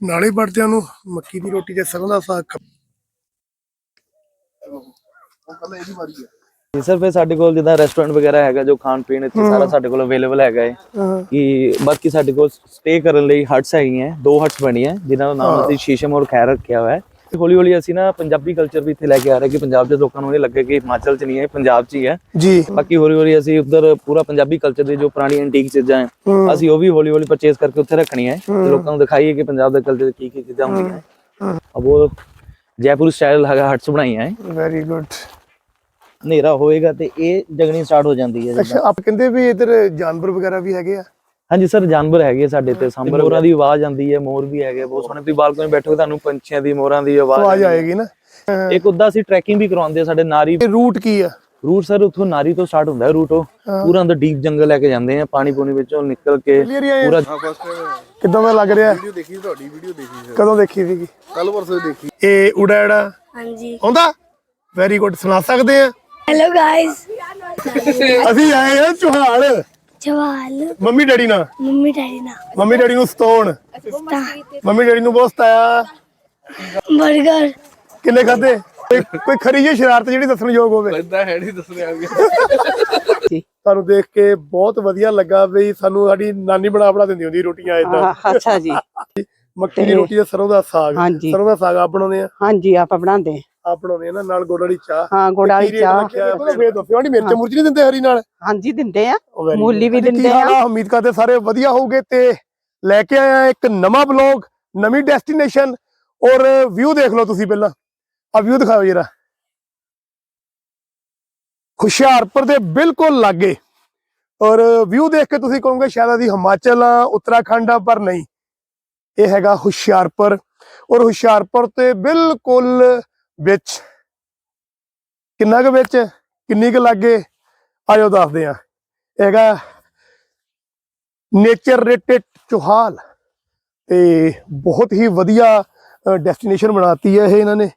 ਨਾਲੇ ਵੜਦਿਆਂ ਨੂੰ ਮੱਕੀ ਦੀ ਰੋਟੀ ਤੇ ਸਰੋਂ ਦਾ ਸਾਗ ਖਾ- ਉਹ ਕੱਲ ਇਹਦੀ ਵਾਰੀ ਹੈ ਜੀ ਸਰ ਫਿਰ ਸਾਡੇ ਕੋਲ ਜਿੱਦਾਂ ਰੈਸਟੋਰੈਂਟ ਵਗੈਰਾ ਹੈਗਾ ਜੋ ਖਾਣ ਪੀਣ ਇੱਥੇ ਸਾਰਾ ਸਾਡੇ ਕੋਲ ਅਵੇਲੇਬਲ ਹੈਗਾ ਹਾਂ। ਕਿ ਬਾਕੀ ਸਾਡੇ ਕੋਲ ਸਟੇ ਕਰਨ ਲਈ ਹਟਸ ਹੈਗੀਆਂ ਦੋ ਹਟਸ ਬਣੀਆਂ ਜਿਨ੍ਹਾਂ ਦਾ ਨਾਮ ਅਸੀਂ ਸ਼ੀਸ਼ਮ ਔਰ ਖੈਰ ਰੱਖਿਆ ਹੋਇਆ ਹੈ ਹੌਲੀ ਹੌਲੀ ਅਸੀਂ ਨਾ ਪੰਜਾਬੀ ਕਲਚਰ ਵੀ ਇੱਥੇ ਲੈ ਕੇ ਆ ਰਹੇ ਕਿ ਪੰਜਾਬ ਦੇ ਲੋਕਾਂ ਨੂੰ ਇਹ ਲੱਗੇ ਕਿ ਹਿਮਾਚਲ 'ਚ ਨਹੀਂ ਹੈ ਪੰਜਾਬ 'ਚ ਹੀ ਹੈ। ਜੀ। ਬਾਕੀ ਹੌਲੀ ਹੌਲੀ ਅਸੀਂ ਉਧਰ ਪੂਰਾ ਪੰਜਾਬੀ ਕਲਚਰ ਦੇ ਜੋ ਪੁਰਾਣੀ ਐਂਟੀਕ ਚੀਜ਼ਾਂ ਹੈ। ਅਸੀਂ ਉਹ ਵੀ ਹੌਲੀ ਹੌਲੀ ਪਰਚੇਸ ਕਰਕੇ ਉੱਥੇ ਰੱਖਣੀਆਂ ਹੈ ਤੇ ਲੋਕਾਂ ਨੂੰ ਦਿਖਾਈਏ ਕਿ ਪੰਜਾਬ ਦੇ ਕਲਚਰ ਕੀ ਕੀ ਚੀਜ਼ਾਂ ਹੁੰਦੀਆਂ ਹੈ। ਅਬ ਉਹ ਜੈਪੁਰ ਸਟਾਈਲ ਹੈਗਾ ਹਟਸ ਬਣਾਈਆਂ ਹੈ। ਵੈਰੀ ਗੁੱਡ ਹਨੇਰਾ ਹੋਏਗਾ ਤੇ ਇਹ ਜਗਣੀ ਸਟਾਰਟ ਹੋ ਜਾਂਦੀ ਹੈ ਅੱਛਾ ਆਪ ਕਹਿੰਦੇ ਵੀ ਇਧਰ ਜਾਨਵਰ ਵਗੈਰਾ ਵੀ ਹੈਗੇ ਆ? ਹਾਂਜੀ ਸਰ ਜਾਨਵਰ ਹੈਗੇ ਸਾਡੇ ਤੇ ਸਾਂਭਰ ਮੋਰਾਂ ਦੀ ਆਵਾਜ਼ ਆਉਂਦੀ ਹੈ ਮੋਰ ਵੀ ਹੈਗੇ ਬਹੁਤ ਸੋਹਣੇ। ਤੁਸੀਂ ਬਾਲਕਨੀ ਬੈਠੋਗੇ ਤੁਹਾਨੂੰ ਪੰਛੀਆਂ ਦੀ ਮੋਰਾਂ ਦੀ ਆਵਾਜ਼ ਆਏਗੀ ਨਾ। ਇੱਕ ਉਦਾਂ ਅਸੀਂ ਟਰੈਕਿੰਗ ਵੀ ਕਰਵਾਉਂਦੇ ਆ ਸਾਡੇ ਨਾਰੀ ਰੂਟ ਕੀ ਆ? ਰੂਟ ਸਰ ਉੱਥੋਂ ਨਾਰੀ ਤੋਂ ਸਟਾਰਟ ਹੁੰਦਾ ਹੈ ਰੂਟ ਉਹ। ਪੂਰਾ ਅੰਦਰ ਡੀਪ ਜੰਗਲ ਲੈ ਕੇ ਜਾਂਦੇ ਆ ਪਾਣੀ ਪੂਣੀ ਵਿੱਚੋਂ ਨਿਕਲ ਕੇ ਹੀ? ਪੂਰਾ ਕਿੱਦਾਂ ਦਾ ਲੱਗ ਰਿਹਾ? ਵੀਡੀਓ ਦੇਖੀ ਤੁਹਾਡੀ ਵੀਡੀਓ ਦੇਖੀ ਕਦੋਂ ਦੇਖੀ ਸੀਗੀ? ਕੱਲ ਪਰਸੋਂ ਦੇਖੀ। ਇਹ ਉਡਾੜਾ ਹਾਂਜੀ। ਆਉਂਦਾ? ਵੈਰੀ ਗੁੱਡ ਸੁਣਾ ਸਕਦੇ ਆ? ਹੈਲੋ ਗਾਇਸ ਅਸੀਂ ਆਏ ਆ ਚੁਹਾਲ ਜਵਾਲ। ਮੰਮੀ ਡੈਡੀ ਨਾਲ? ਮੰਮੀ ਡੈਡੀ ਨਾ ਮੰਮੀ ਡੈਡੀ ਨੂੰ ਸਤਾਉਣ। ਮੰਮੀ ਡੈਡੀ ਨੂੰ ਬਹੁਤ ਸਤਾਇਆ। 버ਗਰ ਕਿੰਨੇ ਖਾਦੇ ਕੋਈ ਖਰੀ ਜਿਹੀ ਸ਼ਰਾਰਤ ਜਿਹੜੀ ਦੱਸਣ ਯੋਗ ਹੋਵੇ। ਇਦਾਂ ਹੈ ਨਹੀਂ ਦੱਸਣੇ ਆ ਤੁਹਾਨੂੰ ਦੇਖ ਕੇ ਬਹੁਤ ਵਧੀਆ ਲੱਗਾ ਵੀ ਸਾਨੂੰ ਸਾਡੀ ਨਾਨੀ ਬਣਾ ਬਣਾ ਦਿੰਦੀ ਹੁੰਦੀ ਰੋਟੀਆਂ ਇਦਾਂ ਅੱਛਾ ਜੀ। ਮੱਕੀ ਦੀ ਰੋਟੀ ਤੇ ਸਰੋਂ ਦਾ ਸਾਗ। ਹਾਂਜੀ। ਸਰੋਂ ਦਾ ਸਾਗ ਆਪ ਬਣਾਉਂਦੇ ਆ? ਹਾਂਜੀ ਆਪਾਂ ਬਣਾਉਂਦੇ। ਆਪ ਬਣਾਉਂਦੇ ਆ ਨਾ ਨਾਲ ਗੁੜ ਵਾਲੀ ਚਾਹ। ਹਾਂ ਗੁੜ ਵਾਲੀ ਕੀ ਰੇਟ ਚਾਹ। ਰੱਖਿਆ ਹੈ? ਫੇਰ। ਦੱਸਿਓ ਆਂਟੀ ਮਿਰਚ ਮੁਰਚ ਨਹੀਂ ਦਿੰਦੇ ਹਰੀ ਨਾਲ? ਹਾਂਜੀ ਦਿੰਦੇ ਆ। ਉਹ very ਮੂਲੀ ਵੀ good। ਕੀ ਦਿੰਦੇ ਹਾਲ ਆ। ਉਮੀਦ ਕਰਦੇ ਸਾਰੇ ਵਧੀਆ ਹੋਊਗੇ ਤੇ ਲੈ ਕੇ ਆਇਆ ਇੱਕ ਨਵਾਂ ਬਲੌਗ ਨਵੀਂ ਡੈਸਟੀਨੇਸ਼ਨ ਔਰ ਵਿਊ ਦੇਖ ਲਓ ਤੁਸੀਂ ਪਹਿਲਾਂ। ਆ ਵਿਊ ਦਿਖਾਓ ਜਰਾ। ਹੁਸ਼ਿਆਰਪੁਰ ਦੇ ਬਿਲਕੁਲ ਲਾਗੇ। ਔਰ ਵਿਊ ਦੇਖ ਕੇ ਤੁਸੀਂ ਕਹੋਗੇ ਸ਼ਾਇਦ ਅਸੀਂ ਹਿਮਾਚਲ ਆ ਉੱਤਰਾਖੰਡ ਆ ਪਰ ਨਹੀਂ। ਇਹ ਹੈਗਾ ਹੁਸ਼ਿਆਰਪੁਰ। ਔਰ ਹੁਸ਼ਿਆਰਪੁਰ ਤੇ ਬਿਲਕੁਲ ਵਿੱਚ ਕਿੰਨਾ ਕੁ ਵਿੱਚ, ਕਿੰਨੀ ਕੁ ਲਾਗੇ ਆਜੋ ਦੱਸਦੇ ਆ ਹੈਗਾ ਨੇਚਰ ਰੇਟਡ ਚੋਹਾਲ ਤੇ ਬਹੁਤ ਹੀ ਵਧੀਆ ਡੈਸਟੀਨੇਸ਼ਨ ਬਣਾਤੀ ਹੈ ਇਹ ਇਹਨਾਂ ਨੇ।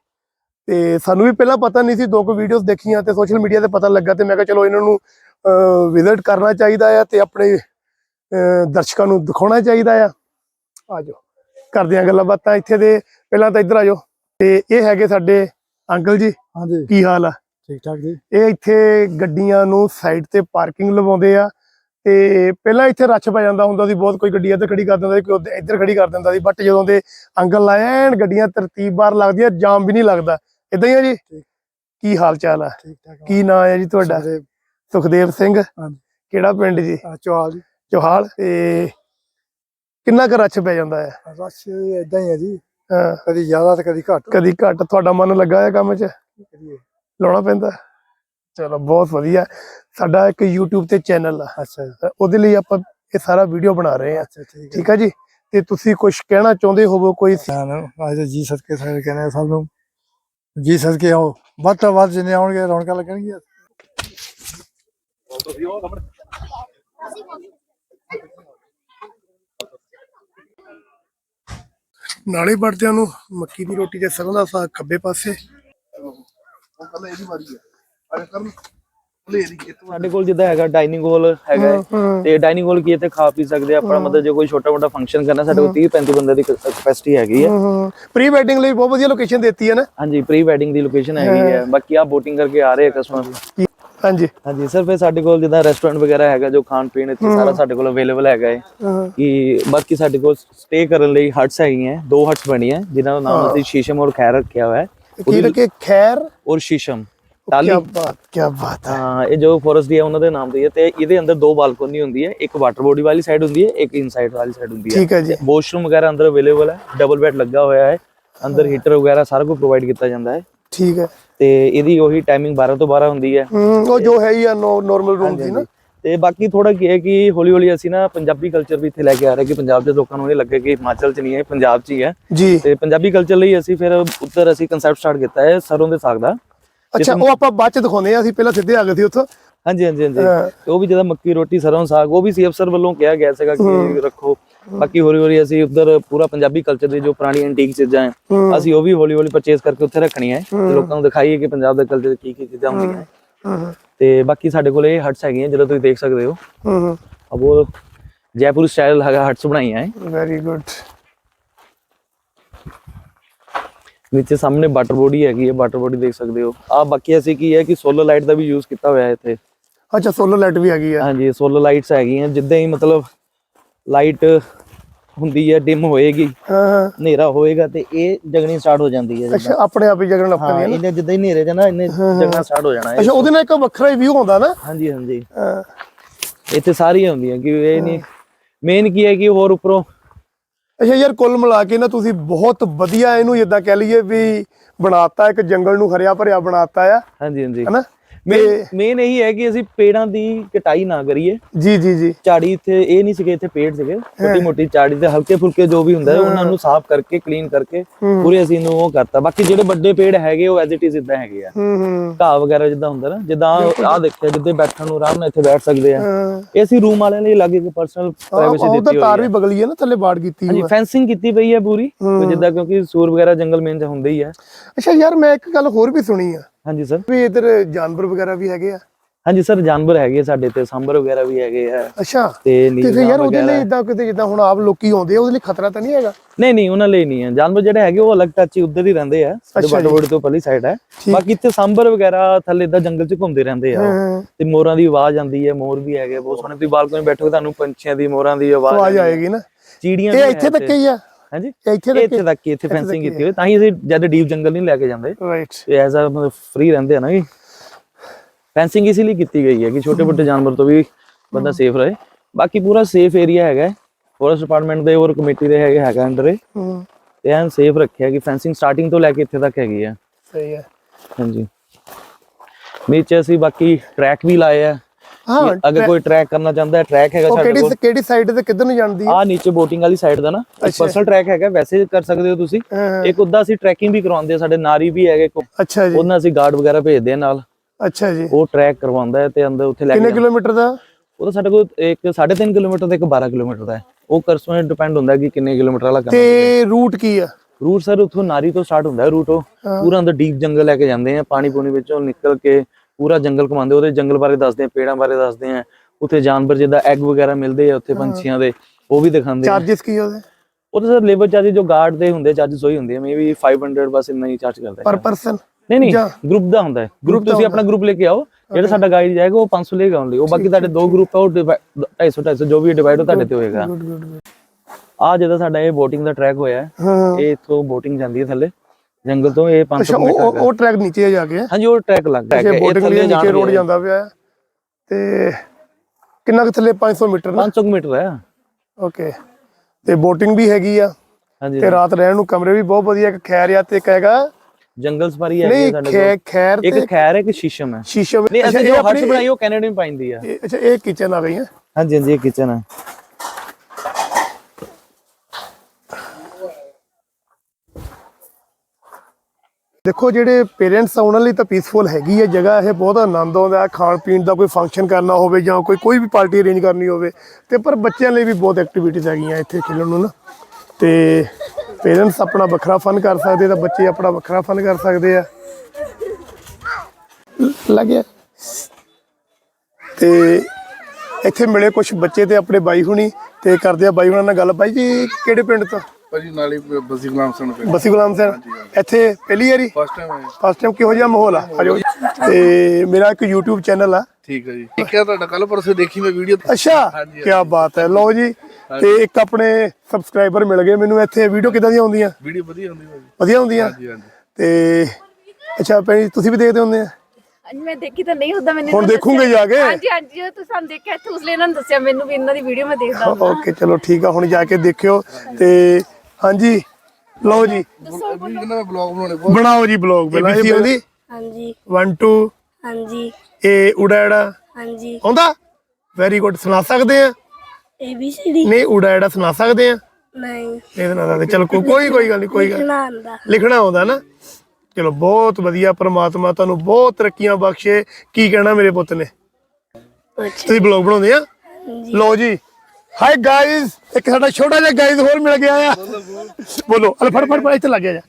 ਤੇ ਸਾਨੂੰ ਵੀ ਪਹਿਲਾਂ ਪਤਾ ਨਹੀਂ ਸੀ, ਦੋ ਕੁ ਵੀਡੀਓਜ਼ ਦੇਖੀਆਂ ਤੇ ਸੋਸ਼ਲ ਮੀਡੀਆ ਤੇ ਪਤਾ ਲੱਗਾ ਤੇ ਮੈਂ ਕਿਹਾ ਚਲੋ ਇਹਨਾਂ ਨੂੰ ਵਿਜ਼ਿਟ ਕਰਨਾ ਚਾਹੀਦਾ ਆ ਤੇ ਆਪਣੇ ਦਰਸ਼ਕਾਂ ਨੂੰ ਦਿਖਾਉਣਾ ਚਾਹੀਦਾ ਆ। ਆਜੋ ਕਰਦੇ ਆ ਗੱਲਾਂ ਬਾਤਾਂ ਇੱਥੇ ਦੇ, ਪਹਿਲਾਂ ਤਾਂ ਇੱਧਰ ਆਜੋ ਤੇ ਇਹ ਹੈਗੇ ਸਾਡੇ ਅੰਕਲ ਜੀ। ਹਾਂਜੀ। ਕੀ ਹਾਲ ਆ? ਠੀਕ ਠਾਕ ਜੀ। ਇਹ ਇੱਥੇ ਗੱਡੀਆਂ ਨੂੰ ਸਾਈਡ ਤੇ ਪਾਰਕਿੰਗ ਲਵਾਉਂਦੇ ਆ ਤੇ ਪਹਿਲਾਂ ਇੱਥੇ ਰੱਛ ਪੈ ਜਾਂਦਾ ਹੁੰਦਾ ਸੀ ਬਹੁਤ ਕੋਈ ਗੱਡੀ ਇੱਧਰ ਖੜੀ ਕਰ ਦਿੰਦਾ ਸੀ ਕੋਈ ਇੱਧਰ ਖੜੀ ਕਰ ਦਿੰਦਾ ਸੀ ਬਟ ਜਦੋਂ ਦੇ ਅੰਕਲ ਆਏ ਐਨ ਗੱਡੀਆਂ ਤਰਤੀਬਵਾਰ ਲੱਗਦੀਆਂ ਜਾਮ ਵੀ ਨਹੀਂ ਲੱਗਦਾ। ਇਦਾਂ ਹੀ ਆ ਜੀ? ਕੀ ਹਾਲ ਚਾਲ ਆ? ਕੀ ਨਾਂ ਹੈ ਜੀ ਤੁਹਾਡਾ? ਸੁਖਦੇਵ। ਸਿੰਘ। ਹਾਂਜੀ। ਕਿਹੜਾ ਪਿੰਡ ਜੀ? ਚੌਹਾਲ ਜੀ। ਚੋਹਾਲ। ਤੇ ਕਿੰਨਾ ਕੁ ਰੱਛ ਪੈ ਜਾਂਦਾ ਹੈ ਰਸ਼ ਇਦਾਂ ਹੀ ਹੈ ਜੀ। ਹਾਂ, ਕਦੀ ਜ਼ਿਆਦਾ ਤੇ ਕਦੀ ਘੱਟ। ਕਦੀ ਘੱਟ। ਤੁਹਾਡਾ ਮਨ ਲੱਗਾ ਹੈ ਕੰਮ 'ਚ? ਲਾਉਣਾ ਪੈਂਦਾ। ਚਲੋ ਬਹੁਤ ਵਧੀਆ। ਸਾਡਾ ਇੱਕ YouTube ਤੇ ਚੈਨਲ ਆ। ਅੱਛਾ ਉਹਦੇ ਲਈ ਆਪਾਂ ਇਹ ਸਾਰਾ ਵੀਡੀਓ ਬਣਾ ਰਹੇ ਆ ਅੱਛਾ ਠੀਕ ਠੀਕ ਆ ਜੀ? ਤੇ ਤੁਸੀਂ ਕੁਝ ਕਹਿਣਾ ਚਾਹੁੰਦੇ ਹੋਵੋ ਕੋਈ ਅੱਜ ਜੀ ਸਦਕੇ ਸਾਰੇ ਕਹਿੰਦੇ ਆ ਸਭ ਨੂੰ ਜੀ ਸਦਕੇ ਆਓ। ਵੱਧ ਤੋਂ ਵੱਧ ਜਿੰਨੇ ਆਉਣਗੇ ਰੌਣਕਾਂ ਲੱਗਣਗੀਆਂ। ਨਾਲੇ ਵੜਦਿਆਂ ਨੂੰ ਮੱਕੀ ਦੀ ਰੋਟੀ ਤੇ ਸਰੋਂ ਦਾ ਸਾਗ ਖੱਬੇ ਪਾਸੇ। ਸਾਡੇ ਕੋਲ ਜਿੱਦਾਂ ਹੈਗਾ ਡਾਈਨਿੰਗ ਹਾਲ ਹੈਗਾ। ਤੇ ਡਾਈਨਿੰਗ ਹਾਲ ਕੀ ਇੱਥੇ ਖਾ ਪੀ ਸਕਦੇ ਆ? ਆਪਣਾ ਮਤਲਬ ਜੇ ਕੋਈ ਛੋਟਾ ਮੋਟਾ ਫੰਕਸ਼ਨ ਕਰਨਾ ਸਾਡੇ ਕੋਲ 30 35 ਬੰਦੇ ਦੀ ਕਪੈਸਿਟੀ ਹੈਗੀ ਹੈ ਪ੍ਰੀ ਵੈਡਿੰਗ ਲਈ ਬਹੁਤ ਵਧੀਆ ਲੋਕੇਸ਼ਨ ਦਿੱਤੀ ਹੈ ਨਾ। ਹਾਂਜੀ ਪ੍ਰੀ ਵੈਡਿੰਗ ਦੀ ਲੋਕੇਸ਼ਨ ਹੈਗੀ ਹੈ। ਬਾਕੀ ਆ ਬੋਟਿੰਗ ਕਰਕੇ ਆ ਰਹੇ ਕਸਟਮਰ ਕੀ- ਹਾਂਜੀ। ਹਾਂਜੀ ਸਰ ਫਿਰ ਸਾਡੇ ਕੋਲ ਜਿੱਦਾਂ ਰੈਸਟੋਰੈਂਟ ਵਗੈਰਾ ਹੈਗਾ ਜੋ ਖਾਣ ਪੀਣ ਇੱਥੇ ਸਾਰਾ ਸਾਡੇ ਕੋਲ ਅਵੇਲੇਬਲ ਹੈਗਾ ਹੈ ਹਾਂ। ਕਿ ਬਾਕੀ ਸਾਡੇ ਕੋਲ ਸਟੇ ਕਰਨ ਲਈ ਹਟਸ ਹੈਗੀਆਂ ਦੋ ਹਟਸ ਬਣੀਆਂ ਜਿਨ੍ਹਾਂ ਦਾ ਨਾਮ ਅਸੀਂ ਸ਼ੀਸ਼ਮ ਔਰ ਖੈਰ ਰੱਖਿਆ ਹੋਇਆ ਹੈ ਕੀ ਰਕੇ ਖੈਰ? ਔਰ ਸ਼ੀਸ਼ਮ। ਕੀ ਟਾਲੀ ਬਾਤ ਕੀ ਬਾਤ ਹੈ। ਹਾਂ ਇਹ ਜੋ ਫੋਰੈਸਟ ਦੀ ਹੈ ਉਹਨਾਂ ਦੇ ਨਾਮ ਦੀ ਹੈ ਤੇ ਇਹਦੇ ਅੰਦਰ ਦੋ ਬਾਲਕੋਨੀ ਹੁੰਦੀ ਹੈ ਇੱਕ ਵਾਟਰ ਬੋਡੀ ਵਾਲੀ ਸਾਈਡ ਹੁੰਦੀ ਹੈ ਇੱਕ ਇਨਸਾਈਡ ਵਾਲੀ ਸਾਈਡ ਹੁੰਦੀ ਹੈ ਠੀਕ ਹੈ ਜੀ। ਵਾਸ਼ਰੂਮ ਵਗੈਰਾ ਅੰਦਰ ਅਵੇਲੇਬਲ ਹੈ ਡਬਲ ਬੈੱਡ ਲੱਗਾ ਹੋਇਆ ਹੈ ਅੰਦਰ ਹੀਟਰ ਵਗੈਰਾ ਸਾਰਾ ਕੁਝ ਪ੍ਰੋਵਾਈਡ ਕੀਤਾ ਜਾਂਦਾ ਹੈ ਠੀਕ ਹੈ। ਤੇ ਇਹਦੀ ਉਹੀ ਟਾਈਮਿੰਗ 12 ਤੋਂ 12 ਹੁੰਦੀ ਹੈ। ਉਹ ਜੋ ਹੈ ਹੀ ਆ ਨਾਰਮਲ ਰੂਮ ਦੀ ਨਾ। ਤੇ ਬਾਕੀ ਥੋੜਾ ਕੀ ਹੈ ਕਿ ਹੌਲੀ ਹੌਲੀ ਅਸੀਂ ਨਾ ਪੰਜਾਬੀ ਕਲਚਰ ਵੀ ਇੱਥੇ ਲੈ ਕੇ ਆ ਰਹੇ ਕਿ ਪੰਜਾਬ ਦੇ ਲੋਕਾਂ ਨੂੰ ਇਹ ਲੱਗੇ ਕਿ ਹਿਮਾਚਲ 'ਚ ਨਹੀਂ ਹੈ ਪੰਜਾਬ 'ਚ ਹੀ ਹੈ। ਜੀ। ਤੇ ਪੰਜਾਬੀ ਕਲਚਰ ਲਈ ਅਸੀਂ ਫਿਰ ਉੱਧਰ ਅਸੀਂ ਕਨਸੈਪਟ ਸਟਾਰਟ ਕੀਤਾ ਹੈ ਸਰੋਂ ਦੇ ਸਾਗ ਦਾ। ਅੱਛਾ ਉਹ ਆਪਾਂ ਬਾਅਦ ਚ ਦਿਖਾਉਂਦੇ ਆ ਅਸੀਂ ਪਹਿਲਾਂ ਸਿੱਧੇ ਆ ਗਏ ਸੀ ਉੱਥੋਂ। ਹਾਂਜੀ ਹਾਂਜੀ ਹਾਂਜੀ। ਉਹ ਵੀ ਜਿਹਦਾ ਮੱਕੀ ਰੋਟੀ ਸਰੋਂ ਸਾਗ ਉਹ ਵੀ ਸੀ ਅਫਸਰ ਵੱਲੋਂ ਕਿਹਾ ਗਿਆ ਸੀਗਾ ਕਿ ਰੱਖੋ। ਬਾਕੀ ਹੌਲੀ ਹੌਲੀ ਅਸੀਂ ਉੱਧਰ ਪੂਰਾ ਪੰਜਾਬੀ ਕਲਚਰ ਦੇ ਜੋ ਪੁਰਾਣੀ ਐਂਟੀਕ ਚੀਜ਼ਾਂ ਹੈ ਹਮ। ਅਸੀਂ ਉਹ ਵੀ ਹੌਲੀ ਹੌਲੀ ਪਰਚੇਸ ਕਰਕੇ ਉੱਥੇ ਰੱਖਣੀਆਂ ਹੈ ਤੇ ਲੋਕਾਂ ਨੂੰ ਦਿਖਾਈਏ ਕਿ ਪੰਜਾਬ ਦੇ ਕਲਚਰ ਕੀ ਕੀ ਚੀਜ਼ਾਂ ਹੁੰਦੀਆਂ ਹੈ ਹਮ, ਤੇ ਬਾਕੀ ਸਾਡੇ ਕੋਲ ਇਹ ਹਟਸ ਹੈਗੀਆਂ ਜਿਹੜਾ ਤੁਸੀਂ ਦੇਖ ਸਕਦੇ ਹੋ ਹਮ ਅਬ ਉਹ ਜੈਪੁਰ ਸਟਾਈਲ ਹੈਗਾ ਹਟਸ ਬਣਾਈਆਂ ਹੈ ਵੈਰੀ ਗੁੱਡ ਨੀਚੇ ਸਾਹਮਣੇ ਵਾਟਰ ਬੋਡੀ ਹੈਗੀ ਹੈ ਵਾਟਰ ਬੋਡੀ ਦੇਖ ਸਕਦੇ ਹੋ ਆ ਬਾਕੀ ਅਸੀਂ ਕੀ ਹੈ ਕਿ ਸੋਲਰ ਲਾਈਟ ਦਾ ਵੀ ਯੂਜ਼ ਕੀਤਾ ਹੋਇਆ ਹੈ ਇੱਥੇ ਅੱਛਾ ਸੋਲਰ ਲਾਈਟ ਵੀ ਹੈਗੀ ਆ ਹਾਂਜੀ ਸੋਲਰ ਲਾਈਟਸ ਹੈਗੀਆਂ ਜਿੱਦਾਂ ਹੀ ਮਤਲਬ ਲਾਈਟ ਹੁੰਦੀ ਹੈ ਡਿਮ ਹੋਏਗੀ ਹਾਂ ਹਾਂ। ਹਨੇਰਾ ਹੋਏਗਾ ਤੇ ਇਹ ਜਗਣੀ ਸਟਾਰਟ ਹੋ ਜਾਂਦੀ ਹੈ ਅੱਛਾ ਆਪਣੇ ਆਪ ਹੀ ਜਗਣ ਲੱਗ ਪੈਂਦੀ ਹੈ ਨਾ? ਇਹਨੇ ਜਿੱਦਾਂ ਹੀ ਹਨੇਰੇ ਜਾਣਾ ਇਹਨੇ ਜਗਣਾ ਸਟਾਰਟ ਹੋ ਜਾਣਾ ਹੈ ਅੱਛਾ ਉਹਦੇ ਨਾਲ ਇੱਕ ਵੱਖਰਾ ਹੀ ਵਿਊ ਹੁੰਦਾ ਨਾ? ਹਾਂਜੀ ਹਾਂਜੀ। ਹਾਂ। ਇੱਥੇ ਸਾਰੀਆਂ ਹੁੰਦੀਆਂ ਕਿ ਇਹ ਨਹੀਂ ਮੇਨ ਕੀ ਹੈ ਕਿ ਹੋਰ ਉੱਪਰੋਂ? ਅੱਛਾ ਯਾਰ ਕੁੱਲ ਮਿਲਾ ਕੇ ਨਾ ਤੁਸੀਂ ਬਹੁਤ ਵਧੀਆ ਇਹਨੂੰ ਜਿੱਦਾਂ ਕਹਿ ਲਈਏ ਵੀ ਬਣਾਤਾ ਇੱਕ ਜੰਗਲ ਨੂੰ ਹਰਿਆ ਭਰਿਆ ਬਣਾਤਾ ਆ। ਹਾਂਜੀ ਹਾਂਜੀ। ਹਨਾ? ਮੇਨ ਇਹੀ ਹੈ ਕਿ ਅਸੀਂ ਪੇੜਾਂ ਦੀ ਕਟਾਈ ਨਾ ਕਰੀਏ। ਜੀ ਜੀ ਜੀ। ਝਾੜੀ ਇੱਥੇ ਇਹ ਨਹੀਂ ਸੀਗੇ ਇੱਥੇ ਪੇੜ ਸੀਗੇ। ਛੋਟੀ ਮੋਟੀ ਝਾੜੀ ਤੇ ਹਲਕੇ ਫੁਲਕੇ ਜੋ ਵੀ ਹੁੰਦਾ ਉਹਨਾਂ ਨੂੰ ਸਾਫ਼ ਕਰਕੇ ਕਲੀਨ ਕਰਕੇ ਪੂਰੇ ਅਸੀਂ ਨੂੰ ਉਹ ਕਰਤਾ। ਬਾਕੀ ਜਿਹੜੇ ਵੱਡੇ ਪੇੜ ਹੈਗੇ ਉਹ ਐਜ਼ ਇਟ ਇਜ਼ ਇਦਾਂ ਹੈਗੇ ਆ। ਹੂੰ ਹੂੰ। ਘਾਹ ਵਗੈਰਾ ਜਿੱਦਾਂ ਹੁੰਦਾ ਨਾ ਜਿੱਦਾਂ ਆਹ ਦੇਖਿਆ ਜਿੱਦੇ ਬੈਠਣ ਨੂੰ ਆਰਾਮ ਨਾਲ ਇੱਥੇ ਬੈਠ ਸਕਦੇ ਆ। ਇਹ ਅਸੀਂ ਰੂਮ ਵਾਲਿਆਂ ਲਈ ਲੱਗੇ ਇੱਕ ਪਰਸਨਲ ਪ੍ਰਾਈਵੇਸੀ ਦਿੱਤੀ ਹੋਈ ਤਾਰ ਹੈ ਵੀ ਬਗਲੀ ਹੈ ਨਾ ਥੱਲੇ ਬਾੜ ਕੀਤੀ ਹੋਈ ਹੈ ਫੈਂਸਿੰਗ ਕੀਤੀ ਪਈ ਹੈ ਪੂਰੀ। ਜਿੱਦਾਂ ਕਿਉਂਕਿ ਸੂਰ ਵਗੈਰਾ ਜੰਗਲ ਮੇਨ ਚ ਹੁੰਦੇ ਹੀ ਆ। ਅੱਛਾ ਯਾਰ ਮੈਂ ਇੱਕ ਗੱਲ ਹੋਰ ਵੀ ਸੁਣੀ ਆ। ਹਾਂਜੀ ਸਰ। ਵੀ ਇਧਰ ਜਾਨਵਰ ਵਗੈਰਾ ਵੀ ਹੈਗੇ ਆ? ਹਾਂਜੀ ਸਰ ਜਾਨਵਰ ਹੈਗੇ ਸਾਡੇ ਤੇ ਸਾਂਬਰ ਵਗੈਰਾ ਵੀ ਹੈਗੇ ਆ। ਅੱਛਾ। ਤੇ ਫਿਰ ਯਾਰ ਉਹਦੇ ਲਈ ਇਦਾਂ ਕਿਤੇ ਜਿੱਦਾਂ ਹੁਣ ਆਪ ਲੋਕੀ ਆਉਂਦੇ ਆ ਉਹਦੇ ਲਈ ਖਤਰਾ ਤਾਂ ਨਹੀਂ ਹੈਗਾ? ਨਹੀਂ ਨਹੀਂ ਉਹਨਾਂ ਲਈ ਨਹੀਂ ਹੈ ਜਾਨਵਰ ਜਿਹੜੇ ਹੈਗੇ ਉਹ ਅਲੱਗ ਟੱਚ ਹੀ ਉੱਧਰ ਹੀ ਰਹਿੰਦੇ ਆ। ਬਾਟੋੜ ਤੋਂ ਪਰਲੀ ਸਾਈਡ ਹੈ। ਬਾਕੀ ਇੱਥੇ ਸਾਂਬਰ ਵਗੈਰਾ ਥੱਲੇ ਇਦਾਂ ਜੰਗਲ 'ਚ ਘੁੰਮਦੇ ਰਹਿੰਦੇ ਆ। ਤੇ ਮੋਰਾਂ ਦੀ ਆਵਾਜ਼ ਆਉਂਦੀ ਹੈ ਮੋਰ ਵੀ ਹੈਗੇ ਬਹੁਤ ਸੋਹਣੇ। ਤੁਸੀਂ ਬਾਲਕੋਨੀ ਬੈਠੋਗੇ ਤੁਹਾਨੂੰ ਪੰਛੀਆਂ ਦੀ ਮੋਰਾਂ ਦੀ ਆਵਾਜ਼ ਆਏਗੀ। ਨਾ। ਚਿੜੀਆਂ ਇਹ ਇੱਥੇ। ਤੱਕ ਹੀ ਆ? ਹਾਂਜੀ? ਇਹ ਇੱਥੇ ਇਹ ਤੱਕ ਇੱਥੇ ਤੱਕ ਹੀ ਇੱਥੇ ਫੈਂਸਿੰਗ ਕੀਤੀ ਹੋਈ। ਤਾਂ ਹੀ ਅਸੀਂ ਜਦ ਡੀਪ ਜੰਗਲ ਨਹੀਂ ਲੈ ਕੇ ਜਾਂਦੇ। ਰਾਈਟ ਇਹ ਐਜ਼ ਆ ਮਤਲਬ ਫ੍ਰੀ ਰਹਿੰਦੇ ਆ ਨਾ ਕਿ ਫੈਂਸਿੰਗ ਇਸ ਲਈ ਕੀਤੀ ਗਈ ਹੈ ਕਿ ਛੋਟੇ ਮੋਟੇ ਜਾਨਵਰ ਤੋਂ ਵੀ ਬੰਦਾ ਸੇਫ ਰਹੇ। ਬਾਕੀ ਪੂਰਾ ਸੇਫ ਏਰੀਆ ਹੈਗਾ ਫੋਰੈਸਟ ਡਿਪਾਰਟਮੈਂਟ ਦੇ ਔਰ ਕਮੇਟੀ ਦੇ ਹੈਗੇ ਹੈਗਾ ਅੰਡਰ ਇਹ। ਹੂੰ ਤੇ ਐਨ ਸੇਫ ਰੱਖਿਆ ਕਿ ਫੈਂਸਿੰਗ ਸਟਾਰਟਿੰਗ ਤੋਂ ਲੈ ਕੇ ਇੱਥੇ ਤੱਕ ਹੈਗੀ ਆ। ਸਹੀ ਹੈ। ਹਾਂਜੀ। ਨੀਚੇ ਅਸੀਂ ਬਾਕੀ ਟਰੈਕ ਵੀ ਲਾਏ ਆ। ਹਾਂ ਅਗਰ ਕੋਈ ਟਰੈਕ ਕਰਨਾ ਚਾਹੁੰਦਾ ਹੈ ਟਰੈਕ ਹੈਗਾ ਸਾਡੇ ਕਿਹੜੀ ਕੋਲ। ਕਿਹੜੀ ਸਾਈਡ ਤੇ ਕਿੱਧਰ ਨੂੰ ਜਾਂਦੀ ਹੈ? ਆ ਨੀਚੇ ਬੋਟਿੰਗ ਵਾਲੀ ਸਾਈਡ ਦਾ ਨਾ ਪਰਸਨਲ ਟਰੈਕ ਹੈਗਾ ਵੈਸੇ ਕਰ ਸਕਦੇ ਹੋ ਤੁਸੀਂ। ਇੱਕ ਉਦਾਂ ਅਸੀਂ ਟਰੈਕਿੰਗ ਵੀ ਕਰਵਾਉਂਦੇ ਆ ਸਾਡੇ ਨਾਰੀ ਵੀ ਹੈਗੇ ਅੱਛਾ ਜੀ। ਉਹਨਾਂ ਅਸੀਂ ਗਾਰਡ ਵਗੈਰਾ ਭੇਜਦੇ ਆ ਨਾਲ। ਅੱਛਾ ਜੀ। ਉਹ ਟਰੈਕ ਕਰਵਾਉਂਦਾ ਹੈ ਤੇ ਅੰਦਰ ਉੱਥੇ ਲੈ ਕੇ ਕਿੰਨੇ। ਕਿਲੋਮੀਟਰ ਦਾ? ਉਹ ਤਾਂ ਸਾਡੇ ਕੋਲ ਇੱਕ 3.5 ਕਿਲੋਮੀਟਰ ਤੇ ਇੱਕ 12 ਕਿਲੋਮੀਟਰ ਦਾ ਹੈ। ਉਹ ਕਰਸੋਂ ਡਿਪੈਂਡ ਹੁੰਦਾ ਕਿ ਕਿੰਨੇ ਕਿਲੋਮੀਟਰ ਵਾਲਾ ਕਰਨਾ ਤੇ ਰੂਟ ਕੀ ਆ? ਰੂਟ ਸਰ ਉੱਥੋਂ ਨਾਰੀ ਤੋਂ ਸਟਾਰਟ ਹੁੰਦਾ ਹੈ ਰੂਟ ਉਹ। ਪੂਰਾ ਅੰਦਰ ਡੀਪ ਜੰਗਲ ਲੈ ਕੇ ਜਾਂਦੇ ਆ ਪਾਣੀ ਪੂਣੀ ਵਿੱਚੋਂ ਨਿਕਲ ਕੇ ਪੂਰਾ ਜੰਗਲ ਘੁਮਾਉਂਦੇ ਉਹਦੇ ਜੰਗਲ ਬਾਰੇ ਦੱਸਦੇ ਆ ਪੇੜਾਂ ਬਾਰੇ ਦੱਸਦੇ ਆ। ਉੱਥੇ ਜਾਨਵਰ ਜਿੱਦਾਂ ਐਗ ਵਗੈਰਾ ਮਿਲਦੇ ਆ ਉੱਥੇ ਪੰਛੀਆਂ ਦੇ ਉਹ ਵੀ ਦਿਖਾਉਂਦੇ ਆ। ਚਾਰजेस ਕੀ ਉਹਦੇ? ਉਹਦੇ ਸਰ ਲੇਬਰ ਚਾਰਜ ਜੋ ਗਾਰਡ ਦੇ ਹੁੰਦੇ ਚਾਰजेस ਹੋਈ ਹੁੰਦੇ ਆ ਮੇਬੀ 500 ਬਸ ਇੰਨਾ ਹੀ ਚਾਰਜ ਕਰਦਾ ਪਰ ਪਰਸਨ ਨਹੀਂ ਨਹੀਂ ਗਰੁੱਪ ਦਾ ਹੁੰਦਾ ਹੈ। ਗਰੁੱਪ ਤੁਸੀਂ ਆਪਣਾ ਗਰੁੱਪ ਲੈ ਕੇ ਆਓ ਜਿਹੜਾ ਸਾਡਾ ਗਾਈਡ ਜਾਏਗਾ ਉਹ 500 ਕੇ ਓਨਲੀ ਉਹ ਬਾਕੀ ਤੁਹਾਡੇ ਦੋ ਗਰੁੱਪ ਆ ਉਹ 250 250 ਜੋ ਵੀ ਡਿਵਾਈਡ ਹੋ ਤੁਹਾਡੇ ਤੇ ਹੋਏਗਾ। ਆ ਜਿਹੜਾ ਸਾਡਾ ਇਹ ਬੋਟਿੰਗ ਦਾ ਟਰੈਕ ਹੋਇਆ ਹੈ ਇਹ ਇਥੋਂ ਬੋਟਿੰਗ ਜਾਂਦੀ ਹੈ ਥੱਲੇ। ਜੰਗਲ ਤੋਂ ਇਹ 500 ਅੱਛਾ ਉਹ ਮੀਟਰ ਉਹ- ਉਹ ਟਰੈਕ ਨੀਚੇ ਜਾ ਕੇ ਹੈ? ਹਾਂਜੀ ਉਹ ਟਰੈਕ ਲੱਗ ਅੱਛਾ ਰਿਹਾ ਬੋਟਿੰਗ ਲਈ ਨੀਚੇ ਰੋਡ ਜਾਂਦਾ ਪਿਆ ਹੈ। ਤੇ ਕਿੰਨਾ ਕੁ ਥੱਲੇ? 500 ਮੀਟਰ ਨਾ? 500 ਮੀਟਰ ਹੈ। ਓਕੇ। ਤੇ ਬੋਟਿੰਗ ਵੀ ਹੈਗੀ ਆ। ਹਾਂਜੀ ਤੇ ਰਾਤ ਰਹਿਣ ਨੂੰ ਕਮਰੇ ਵੀ ਬਹੁਤ ਵਧੀਆ ਇੱਕ ਖੈਰ ਆ ਤੇ ਇੱਕ ਹੈਗਾ ਜੰਗਲ ਸਫਾਰੀ ਹੈ ਸਾਡੇ ਕੋਲ। ਖੈਰ ਤੇ ਇੱਕ ਖੈਰ ਹੈ ਸ਼ੀਸ਼ਮ ਹੈ। ਸ਼ੀਸ਼ਮ। ਨਹੀਂ ਅੱਛਾ ਅਸੀਂ ਜੋ ਹਰਸ਼ ਬਣਾਈ ਉਹ ਕੈਨੇਡੀਅਨ ਪਾਈਂਦੀ ਆ। ਅੱਛਾ ਇਹ ਕਿਚਨ ਆ ਗਈ ਹੈ। ਹਾਂਜੀ ਹਾਂਜੀ ਇਹ ਕਿਚਨ ਹੈ ਦੇਖੋ, ਜਿਹੜੇ ਪੇਰੈਂਟਸ ਆ, ਉਹਨਾਂ ਲਈ ਤਾਂ ਪੀਸਫੁਲ ਹੈਗੀ ਹੈ ਜਗ੍ਹਾ ਇਹ, ਬਹੁਤ ਆਨੰਦ ਆਉਂਦਾ ਖਾਣ ਪੀਣ ਦਾ ਕੋਈ ਫੰਕਸ਼ਨ ਕਰਨਾ ਹੋਵੇ ਜਾਂ ਕੋਈ ਕੋਈ ਵੀ ਪਾਰਟੀ ਅਰੇਂਜ ਕਰਨੀ ਹੋਵੇ। ਤੇ ਪਰ ਬੱਚਿਆਂ ਲਈ ਵੀ ਬਹੁਤ ਐਕਟੀਵਿਟੀਜ਼ ਹੈਗੀਆਂ ਇੱਥੇ ਖੇਡਣ ਨੂੰ ਨਾ। ਤੇ ਪੇਰੈਂਟਸ ਆਪਣਾ ਵੱਖਰਾ ਫਨ ਕਰ ਸਕਦੇ ਤਾਂ ਬੱਚੇ ਆਪਣਾ ਵੱਖਰਾ ਫਨ ਕਰ ਸਕਦੇ ਆ। ਲੱਗਿਆ ਤੇ ਇੱਥੇ ਮਿਲੇ ਕੁਝ ਬੱਚੇ ਤੇ ਆਪਣੇ ਬਾਈ ਹੁਣੀ, ਤੇ ਕਰਦੇ ਆ ਬਾਈ ਹੁਣਾਂ ਨਾਲ ਗੱਲ। ਬਾਈ ਜੀ, ਕਿਹੜੇ ਪਿੰਡ ਤੋਂ? ਭਾਜੀ ਨਾਲੇ ਬਸੀ ਗੁਲਾਮ ਸਿੰਘ ਪਿੰਡ ਬਸੀ ਗੁਲਾਮ ਸਿੰਘ। ਇੱਥੇ ਪਹਿਲੀ ਵਾਰੀ? ਫਸਟ ਟਾਈਮ ਆਏ। ਫਸਟ ਟਾਈਮ ਕਿਹੋ ਜਿਹਾ ਮਾਹੌਲ ਆ? ਆਜੋ। ਤੇ ਮੇਰਾ ਇੱਕ YouTube ਚੈਨਲ ਆ। ਠੀਕ ਹੈ ਜੀ। ਦੇਖਿਆ ਤੁਹਾਡਾ ਕੱਲ ਪਰਸੋਂ ਦੇਖੀ ਮੈਂ ਵੀਡੀਓ ਅੱਛਾ ਕੀ ਬਾਤ ਹੈ। ਲਓ ਜੀ ਤੇ ਇੱਕ ਆਪਣੇ ਸਬਸਕ੍ਰਾਈਬਰ ਮਿਲ ਗਏ। ਮੈਨੂੰ ਇੱਥੇ ਵੀਡੀਓ ਕਿਦਾਂ ਦੀਆਂ ਆਉਂਦੀਆਂ? ਵੀਡੀਓ ਵਧੀਆ ਹੁੰਦੀ ਭਾਜੀ। ਵਧੀਆ ਹੁੰਦੀਆਂ? ਹਾਂਜੀ ਹਾਂਜੀ। ਤੇ ਅੱਛਾ ਭੈਣ ਤੁਸੀਂ ਵੀ ਦੇਖਦੇ ਹੁੰਦੇ ਆ? ਮੈਂ ਦੇਖੀ ਤਾਂ ਨਹੀਂ ਹੁੰਦਾ ਮੈਨੂੰ ਹੁਣ ਦੇਖੂਗੇ। ਜਾ ਕੇ? ਹਾਂਜੀ ਹਾਂਜੀ ਤੁਸੀਂ ਸਾਨੂੰ ਦੇਖਿਆ ਇੱਥੇ ਉਸਲੇ ਇਹਨਾਂ ਨੇ ਦੱਸਿਆ। ਮੈਨੂੰ ਵੀ ਇਹਨਾਂ ਦੀ ਵੀਡੀਓ ਮੈਂ ਦੇਖਦਾ ਓਕੇ ਚਲੋ ਠੀਕ ਆ। ਹੁਣ ਜਾ ਕੇ ਦੇਖਿਓ। ਤੇ ਹਾਂਜੀ। ਲਓ ਜੀ। ਵੀ ਕਹਿੰਦਾ ਮੈਂ ਬਲੌਗ ਬਣਾਉਣੇ? ਬਹੁਤ ਬਣਾਓ ਜੀ ਬਲੌਗ ਪਹਿਲਾਂ ਇਹ ਆਉਂਦੀ ਹਾਂਜੀ। 1 2 ਹਾਂਜੀ। ਇਹ ਉਡਾੜਾ ਹਾਂਜੀ। ਆਉਂਦਾ? ਵੈਰੀ ਗੁੱਡ ਸੁਣਾ ਸਕਦੇ ਆ? ਏ ਬੀ ਸੀ ਡੀ ਨਹੀਂ ਉਡਾੜਾ ਸੁਣਾ ਸਕਦੇ ਆ? ਨਹੀਂ। ਇਹਦੇ ਨਾਲ ਚਲ ਕੋਈ ਕੋਈ ਗੱਲ ਨਹੀਂ ਕੋਈ ਗੱਲ ਲਿਖਣਾ ਆਂਦਾ ਲਿਖਣਾ ਆਉਂਦਾ ਨਾ। ਚਲੋ ਬਹੁਤ ਵਧੀਆ ਪ੍ਰਮਾਤਮਾ ਤੁਹਾਨੂੰ ਬਹੁਤ ਤਰੱਕੀਆਂ ਬਖਸ਼ੇ। ਕੀ ਕਹਿਣਾ ਮੇਰੇ ਪੁੱਤ ਨੇ? ਤੁਸੀਂ ਬਲੌਗ ਬਣਾਉਂਦੇ ਆ? ਲਓ ਜੀ। हाय गाइस एक साडा छोटा जा गाइस होर मिल गया आ बोलो अल फड़ फड़ फड़ इथे गया।